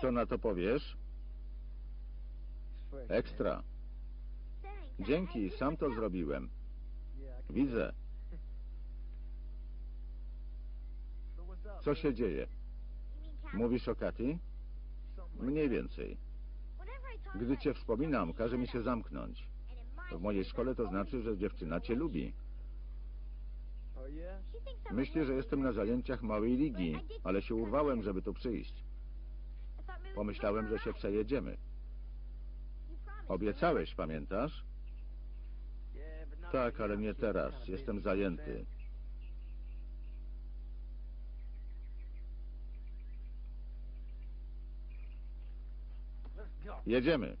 Co na to powiesz? Ekstra. Dzięki, sam to zrobiłem. Widzę. Co się dzieje? Mówisz o Katy? Mniej więcej. Gdy cię wspominam, każe mi się zamknąć. W mojej szkole to znaczy, że dziewczyna cię lubi. Myśli, że jestem na zajęciach małej ligi, ale się urwałem, żeby tu przyjść. Pomyślałem, że się przejedziemy. Obiecałeś, pamiętasz? Tak, ale nie teraz. Jestem zajęty. Jedziemy.